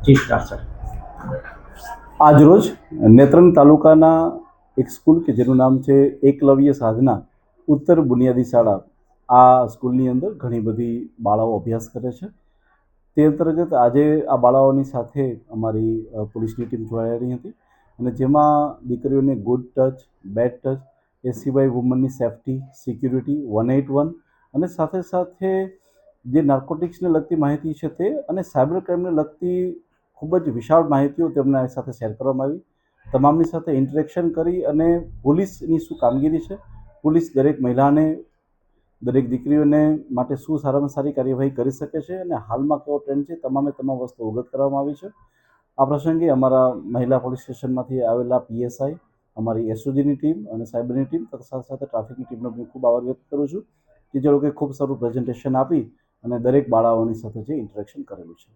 જી sir આજરોજ નેત્રંગ તાલુકાના એક સ્કૂલ કે જેનું નામ છે એકલવ્ય સાધના ઉત્તર બુનિયાદી શાળા. આ સ્કૂલની અંદર ઘણી બધી બાળાઓ અભ્યાસ કરે છે. તે અંતર્ગત આજે આ બાળાઓની સાથે અમારી પોલીસની ટીમ જોડાયેલી હતી અને જેમાં દીકરીઓને ગુડ ટચ બેડ ટચ એ સિવાય વુમનની safety security one eight one અને સાથે સાથે જે નાર્કોટિક્સને લગતી માહિતી છે તે અને સાયબર ક્રાઇમને લગતી ખૂબ જ વિશાળ માહિતીઓ તેમના સાથે શેર કરવામાં આવી. તમામની સાથે ઇન્ટરેક્શન કરી અને પોલીસની શું કામગીરી છે? પોલીસ દરેક મહિલાને, દરેક દીકરીઓને માટે શું સારામાં સારી કાર્યવાહી કરી શકે છે અને હાલમાં કેવો ટ્રેન્ડ છે તમામે તમામ વસ્તુ અવગત કરવામાં આવી છે. આ પ્રસંગે અમારા મહિલા પોલીસ સ્ટેશનમાંથી આવેલા પીએસઆઈ, અમારી એસઓજીની ટીમ અને સાયબરની ટીમ તથા સાથે સાથે ટ્રાફિકની ટીમનો હું ખૂબ આભાર વ્યક્ત કરું છું કે જે લોકોએ ખૂબ સારું પ્રેઝન્ટેશન આપી અને દરેક બાળાઓની સાથે જે ઇન્ટરેક્શન કરેલું છે.